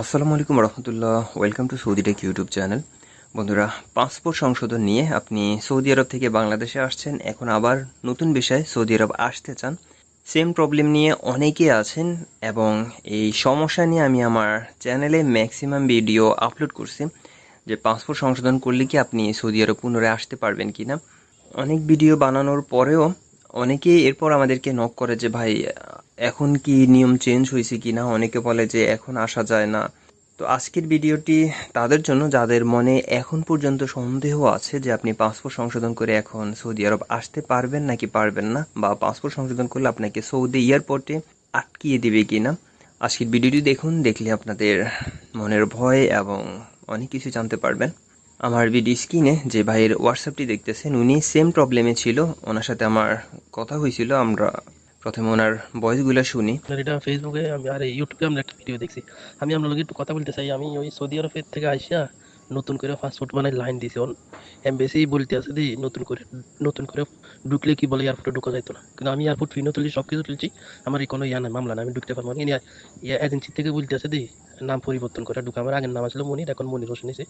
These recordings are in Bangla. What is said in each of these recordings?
আসসালামু আলাইকুম রহমতুল্লাহ। Welcome to Saudi tech YouTube channel বন্ধুরা পাসপোর্ট সংশোধন নিয়ে আপনি সৌদি আরব থেকে বাংলাদেশে আসছেন, এখন আবার নতুন বিষয়ে সৌদি আরব আসতে চান। সেম প্রবলেম নিয়ে অনেকে আছেন এবং এই সমস্যা নিয়ে আমি আমার চ্যানেলে ম্যাক্সিমাম ভিডিও আপলোড করছি, যে পাসপোর্ট সংশোধন করলে কি আপনি সৌদি আরব পুনরায় আসতে পারবেন কি না অনেক ভিডিও বানানোর পরেও অনেকেই এরপর আমাদেরকে নক করে যে, ভাই, এখন কি নিয়ম চেঞ্জ হয়েছে কি না? অনেকে বলে যে, এখন আসা যায় না। তো আজকের ভিডিওটি তাদের জন্য, যাদের মনে এখন পর্যন্ত সন্দেহ আছে যে, আপনি পাসপোর্ট সংশোধন করে এখন সৌদি আরব আসতে পারবেন নাকি পারবেন না, বা পাসপোর্ট সংশোধন করলে আপনাকে সৌদি এয়ারপোর্টে আটকিয়ে দিবে কি না আজকের ভিডিওটি দেখুন, দেখলে আপনাদের মনের ভয় এবং অনেক কিছু জানতে পারবেন। আমার ভিডিও স্ক্রিনে যে ভাইয়ের হোয়াটসঅ্যাপটি দেখতেছেন, উনি সেম প্রবলেমে ছিল। ওনার সাথে আমার কথা হয়েছিল আমরা প্রথমে ওনার ভয়েসগুলো শুনি। এটা ফেসবুকে আমি, আর ইউটিউবে আমরা একটা ভিডিও দেখছি। আমি আপনার একটু কথা বলতে চাই। আমি ওই সৌদি আরবের থেকে আইসা নতুন করে পাসপোর্ট মানে লাইন দিছে অন এমবেসি বলতে আছে দি নতুন করে নতুন করে ঢুকলে কি বলে এয়ারপোর্টে ঢুকা যাইতো না। কিন্তু আমি এয়ারপোর্ট ফিনও তুলছি সব কিছু তুলছি, আমার কোনো ইয়া নাই, মামলা না আমি ঢুকতে পারব না। এজেন্সি থেকে বলতে আছে দি নাম পরিবর্তন করে ঢুকা। আমার আগের নাম আসলে মনির, এখন মনির হোসেন নিয়েছে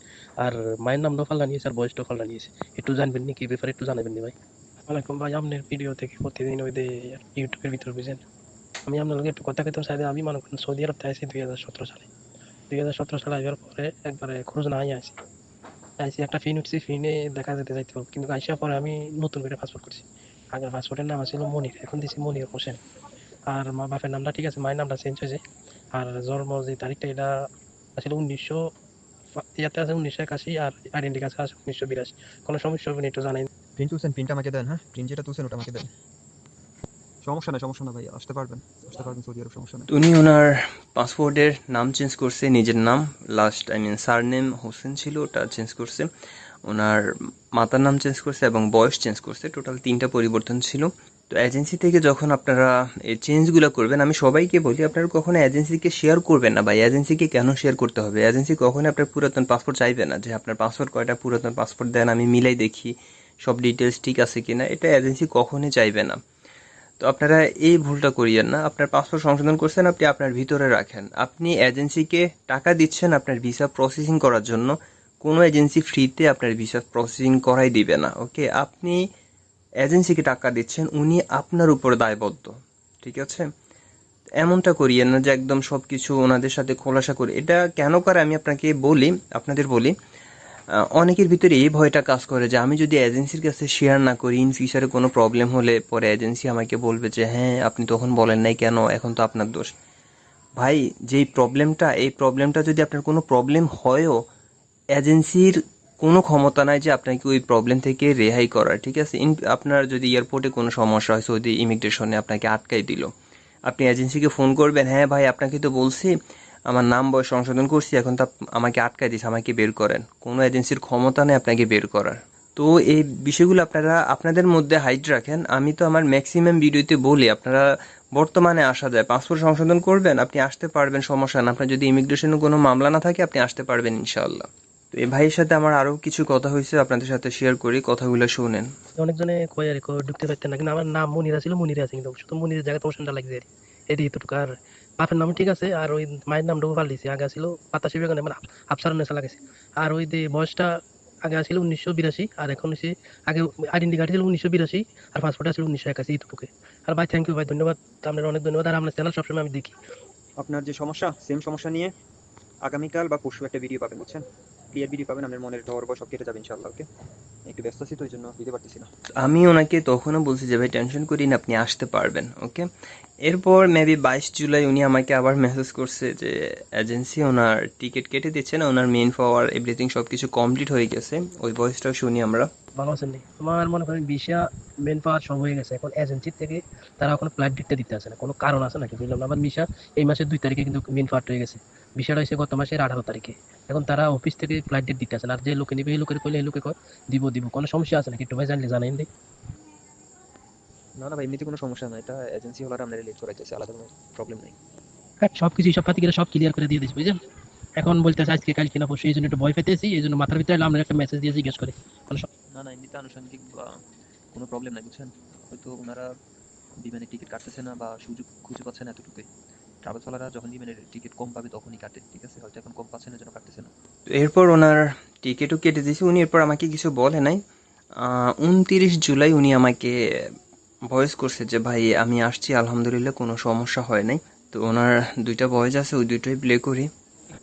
আর মায়ের নাম নামটাও ফাল্লা নিয়েছে, আর বয়সটাও ফাল্লা নিয়েছে। একটু জানবেন নি কি ব্যাপারে, একটু জানাবেন নি ভাই। ওয়ালাইকুম ভাই আপনার ভিডিও থেকে প্রতিদিন ওই যে ইউটিউবের ভিতরে বুঝেন। আমি আপনার একটু কথা কইতে চাই আমি মনে করেন সৌদি আরব থেকে দুই হাজার সতেরো সালে। দুই হাজার সতেরো সালে আসার পরে একবারে খোঁজ না আসি আইসি একটা ফিন উঠছি, ফিনে দেখা যেতে যাইতে হবে কিন্তু আইসার পরে আমি নতুন করে পাসপোর্ট করছি। আগের পাসপোর্টের নাম ছিল মনির, এখন দিছি মনির হোসেন। আর মা বাপের নামটা ঠিক আছে, মায়ের নামটা চেঞ্জ হয়েছে। আর জন্ম যে তারিখটা এটা আসলে উনিশশো ইয়াতে আছে উনিশশো একাশি আর আইডেন্টি কাছে আছে উনিশশো বিরাশি। কোনো সমস্যা হবে না, একটু জানাই। প্রিন্ট তুলছেন প্রিন্ট আমাকে দেন হ্যাঁ? প্রিন্ট যেটা তুলছেন ওটা আমাকে দেন। সমস্যা নাই, সমস্যা না ভাই আসতে পারবেন আসতে পারবেন সৌদি আরব, সমস্যা নেই। উনি ওনার পাসপোর্টের নাম চেঞ্জ করছে, নিজের নাম last I mean surname Hossain ছিল, ওটা চেঞ্জ করছে। ওনার মাতার নাম চেঞ্জ করছে এবং বয়স চেঞ্জ করছে টোটাল তিনটা পরিবর্তন ছিল। তো এজেন্সি থেকে যখন আপনারা এই চেঞ্জগুলো করবেন, আমি সবাইকে বলি, আপনারা কখনো এজেন্সিকে শেয়ার করবেন না বা এজেন্সিকে কেন শেয়ার করতে হবে? এজেন্সি কখনো আপনার পুরাতন পাসপোর্ট চাইবে না, যে আপনার পাসপোর্ট কয়টা পুরাতন পাসপোর্ট দেন, আমি মিলাই দেখি, সব ডিটেলস ঠিক আছে কিনা, এটা এজেন্সি কখনোই চাইবে না। তো আপনারা এই ভুলটা করিয়েন না। আপনার পাসপোর্ট সংশোধন করছেন, আপনি আপনার ভিতরে রাখেন। আপনি এজেন্সিকে টাকা দিচ্ছেন আপনার ভিসা প্রসেসিং করার জন্য। কোনো এজেন্সি ফ্রিতে আপনার ভিসা প্রসেসিং করাই দিবে না, ওকে? আপনি এজেন্সিকে টাকা দিচ্ছেন, উনি আপনার উপর দায়বদ্ধ, ঠিক আছে? এমনটা করিয়েন না যে একদম সব কিছু ওনাদের সাথে খোলাসা করে। এটা কেন করে আমি আপনাকে বলি, আপনাদের বলি। অনেকের ভিতরে এই ভয়টা কাজ করে যে আমি যদি এজেন্সির কাছে শেয়ার না করি ইন ফিউচারে কোনো প্রবলেম হলে পরে এজেন্সি আমাকে বলবে যে হ্যাঁ আপনি তখন বলেন নাই কেন? এখন তো আপনার দোষ। ভাই, যেই প্রবলেমটা এই প্রবলেমটা যদি আপনার কোনো প্রবলেম হয়ও এজেন্সির কোনো ক্ষমতা নাই যে আপনাকে ওই প্রবলেম থেকে রেহাই করার, ঠিক আছে? ইন আপনার যদি এয়ারপোর্টে কোনো সমস্যা হয়, সৌদি ইমিগ্রেশনে আপনাকে আটকাই দিল। আপনি এজেন্সিকে ফোন করবেন হ্যাঁ ভাই, আপনাকে তো বলছি আমার নাম বয়স সংশোধন করছি, এখন তো আমাকে আটকাই দিচ্ছে আমাকে বের করেন। কোনো এজেন্সির ক্ষমতা নেই আপনাকে বের করার। তো এই বিষয়গুলো আপনারা, আপনাদের মধ্যে হাইট রাখেন। আমি তো আমার ম্যাক্সিমাম ভিডিওতে বলি, আপনারা বর্তমানে আসা যায়। পাসপোর্ট সংশোধন করবেন, আপনি আসতে পারবেন, সমস্যা না আপনার যদি ইমিগ্রেশনে কোনো মামলা না থাকে, আপনি আসতে পারবেন ইনশাআল্লাহ। তো এই ভাইয়ের সাথে আমার আরও কিছু কথা হয়েছে, আপনাদের সাথে শেয়ার করি, কথাগুলো শুনেন। অনেকজনে কয় আর ঢুকতে পারতেন না, কিন্তু আমার নাম মনিরা ছিল, মনিরা আছে কিন্তু শুধু মনিরের জায়গায় তোমার লাগছে এটি এতটুকু আর বাপের নাম ঠিক আছে, আর ওই মায়ের নামটাও পাল দিছে আগে ছিল বাতাসি বেগুনে মানে আফসার নেশা লাগাইছে আর ওই যে বয়সটা আগে ছিল উনিশশো বিরাশি, আর এখন হচ্ছে আগে আইডেন্টি কার্ড ছিল উনিশশো বিরাশি, আর পাসপোর্ট ছিল উনিশশো একাশি এতটুকু আর ভাই থ্যাংক ইউ ভাই, ধন্যবাদ। আপনার অনেক ধন্যবাদ। আর আপনার চ্যানেল সবসময় আমি দেখি। আপনার যে সমস্যা সেম সমস্যা নিয়ে আগামীকাল বা পরশু একটা ভিডিও পাবেন, বুঝছেন? ক্লিয়ার ভিডিও পাবেন, আপনার মনের ডর বা সব কেটে যাবে ইনশাআল্লাহ ওকে একটু ব্যস্ত আছি ওই জন্য দিতে পারতেছি না। আমি ওনাকে তখনও বলছি যে, ভাই টেনশন করিন, আপনি আসতে পারবেন ওকে এরপর মেবি বাইশ জুলাই উনি আমাকে আবার মেসেজ করছে যে এজেন্সি ওনার টিকিট কেটে দিচ্ছে না, ওনার মেন পাওয়ার এভরিথিং সব কিছু কমপ্লিট হয়ে গেছে। ওই ভয়েসটাও শুনি আমরা। ভালো আছেন আমার মনে করেন ভিসা মেন পাওয়ার সব হয়ে গেছে। এখন এজেন্সি থেকে তারা এখন ফ্লাইট ডেটটা দিতে আসে না। কোনো কারণ আছে নাকি বুঝলাম না? আমার ভিসা এই মাসের দুই তারিখে কিন্তু মেন পাওয়ার হয়ে গেছে। ভিসাটা হয়েছে গত মাসের আঠারো তারিখে। এখন তারা অফিস থেকে ফ্লাইট ডেট দিতে আসে না। আর যে লোকে নেবে এই লোকের কইলে এই লোকে কয় দিব দিব। কোনো সমস্যা আছে নাকি? একটু ভাই জানলে জানাইন দিই। না না ভাই এমনিতে কোনো সমস্যা নাই। এটা এজেন্সি হলার আপনার রিলেট করাইতেছে। আলাদা কোনো প্রবলেম নেই। সব কিছু সব পাতি সব ক্লিয়ার করে দিয়ে দিচ্ছি বুঝলেন? এখন বলতেছে আজকে কালকে না পরশু এই জন্য একটু ভয় পেতেছি এই জন্য মাথার ভিতরে আমরা একটা মেসেজ দিয়ে জিজ্ঞেস করি। না না এমনিতে আনুষঙ্গিক কোনো প্রবলেম নাই বুঝছেন? হয়তো ওনারা বিমানের টিকিট কাটতেছে না বা সুযোগ খুঁজে পাচ্ছে না এতটুকুই। ট্রাভেলসওয়ালারা যখন বিমানের টিকিট কম পাবে তখনই কাটে ঠিক আছে? হয়তো এখন কম পাচ্ছেন এর জন্য কাটতেছে না। তো এরপর ওনার টিকিটও কেটে দিয়েছে উনি এরপর আমাকে কিছু বলে নাই। উনতিরিশ জুলাই উনি আমাকে ভয়েস করছে যে ভাই আমি আসছি আলহামদুলিল্লাহ কোনো সমস্যা হয় নাই। তো ওনার দুইটা ভয়েস আছে ওই দুইটাই প্লে করি।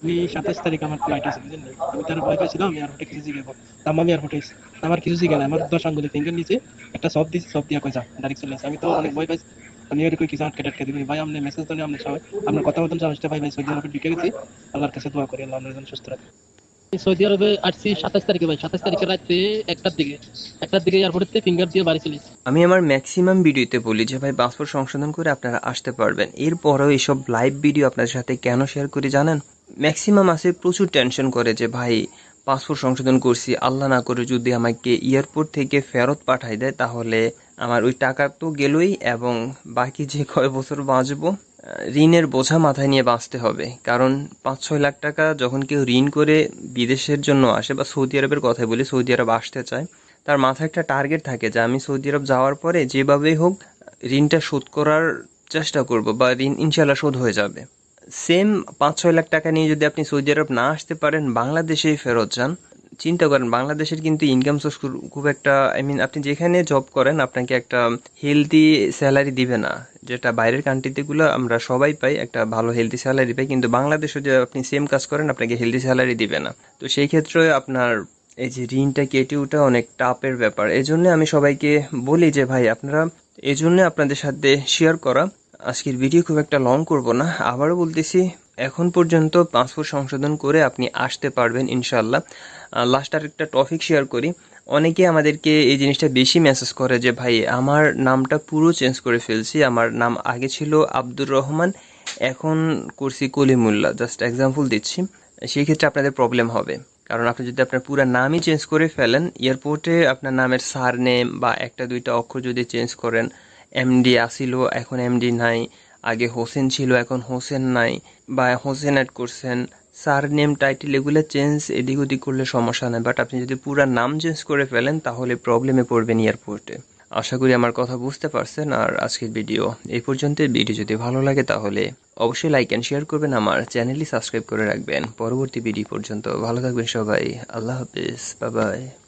আমি সাতাশ তারিখ আমার ফ্লাইট আছে বুঝলেন? আমি তার ভয় পেয়েছিলাম আমি এয়ারপোর্টে কিছু জিজ্ঞাসা তাম আমি এয়ারপোর্টে এসেছি আমার কিছু জিজ্ঞাসা আমার দশ আঙ্গুলে ফিঙ্গার নিচে একটা সব দিয়েছি সব দিয়া কই ডাইরেক্ট চলে আসে আমি তো অনেক ভয় পাইছি। আমি এর কিছু আটকে টাটকে দিবি? ভাই আপনি মেসেজ তো আপনি সবাই আপনার কথা মতন সাহসটা ভাই ভাই সৌদি আরবে ঢুকে গেছি। আল্লাহর কাছে দোয়া করি আল্লাহ আপনার সুস্থ রাখে সৌদি আরবে আসছি সাতাশ তারিখে ভাই। সাতাশ তারিখে রাত্রে একটার দিকে। একটার দিকে এয়ারপোর্টে ফিঙ্গার দিয়ে বাড়ি চলে এসেছি। আমি আমার ম্যাক্সিমাম ভিডিওতে বলি যে ভাই পাসপোর্ট সংশোধন করে আপনারা আসতে পারবেন। এরপরেও এইসব লাইভ ভিডিও আপনাদের সাথে কেন শেয়ার করে জানেন? ম্যাক্সিমাম আছে প্রচুর টেনশন করে যে, ভাই পাসপোর্ট সংশোধন করছি, আল্লাহ না করে যদি আমাকে এয়ারপোর্ট থেকে ফেরত পাঠাই দেয়, তাহলে আমার ওই টাকা তো গেলই এবং বাকি যে কয় বছর বাঁচবো ঋণের বোঝা মাথায় নিয়ে বাঁচতে হবে। কারণ পাঁচ ছয় লাখ টাকা যখন কেউ ঋণ করে বিদেশের জন্য আসে বা সৌদি আরবের কথাই বলি, সৌদি আরব আসতে চায়, তার মাথায় একটা টার্গেট থাকে যে, আমি সৌদি আরব যাওয়ার পরে যেভাবেই হোক, ঋণটা শোধ করার চেষ্টা করব বা ঋণ ইনশাল্লাহ শোধ হয়ে যাবে। সেম পাঁচ ছয় লাখ টাকা নিয়ে যদি আপনি সৌদি আরব না আসতে পারেন, বাংলাদেশেই ফেরত যান। চিন্তা করেন, বাংলাদেশের কিন্তু ইনকাম সোর্স খুব একটা আই মিন আপনি যেখানে জব করেন, আপনাকে একটা হেলদি স্যালারি দিবে না। যেটা বাইরের কান্ট্রিতেগুলো আমরা সবাই পাই, একটা ভালো হেলদি স্যালারি পাই, কিন্তু বাংলাদেশে যে আপনি সেম কাজ করেন, আপনাকে হেলদি স্যালারি দিবে না। তো সেই ক্ষেত্রে আপনার এই যে ঋণটা কেটে ওঠা অনেক টাপের ব্যাপার। এই আমি সবাইকে বলি যে, ভাই, আপনারা এই আপনাদের সাথে শেয়ার করা। আজকের ভিডিও খুব একটা লং করব না। আবারও বলতেছি, এখন পর্যন্ত পাসপোর্ট সংশোধন করে আপনি আসতে পারবেন ইনশাল্লাহ লাস্ট আর একটা টপিক শেয়ার করি। অনেকে আমাদেরকে এই জিনিসটা বেশি মেসেজ করে যে, ভাই, আমার নামটা পুরো চেঞ্জ করে ফেলছি। আমার নাম আগে ছিল আব্দুর রহমান, এখন করছি কলিমুল্লাহ। জাস্ট এক্সাম্পল দিচ্ছি। সেই ক্ষেত্রে আপনাদের প্রবলেম হবে। কারণ আপনি যদি আপনার পুরো নামই চেঞ্জ করে ফেলেন এয়ারপোর্টে আপনার নামের সার নেম বা একটা, দুইটা অক্ষর যদি চেঞ্জ করেন এমডি আসিল, এখন এমডি নাই। আগে হোসেন ছিল, এখন হোসেন নাই। বা হোসেন অ্যাড করছেন। সার নেম টাইটেল এগুলো চেঞ্জ এদিক ওদিক করলে সমস্যা নেই। বাট আপনি যদি পুরো নাম চেঞ্জ করে ফেলেন, তাহলে প্রবলেমে পড়বেন এয়ারপোর্টে আশা করি আমার কথা বুঝতে পারছেন। আর আজকের ভিডিও এই পর্যন্ত ভিডিও যদি ভালো লাগে, তাহলে অবশ্যই লাইক অ্যান্ড শেয়ার করবেন। আমার চ্যানেলটি সাবস্ক্রাইব করে রাখবেন। পরবর্তী ভিডিও পর্যন্ত। ভালো থাকবেন সবাই। আল্লাহ হাফিজ। Bye bye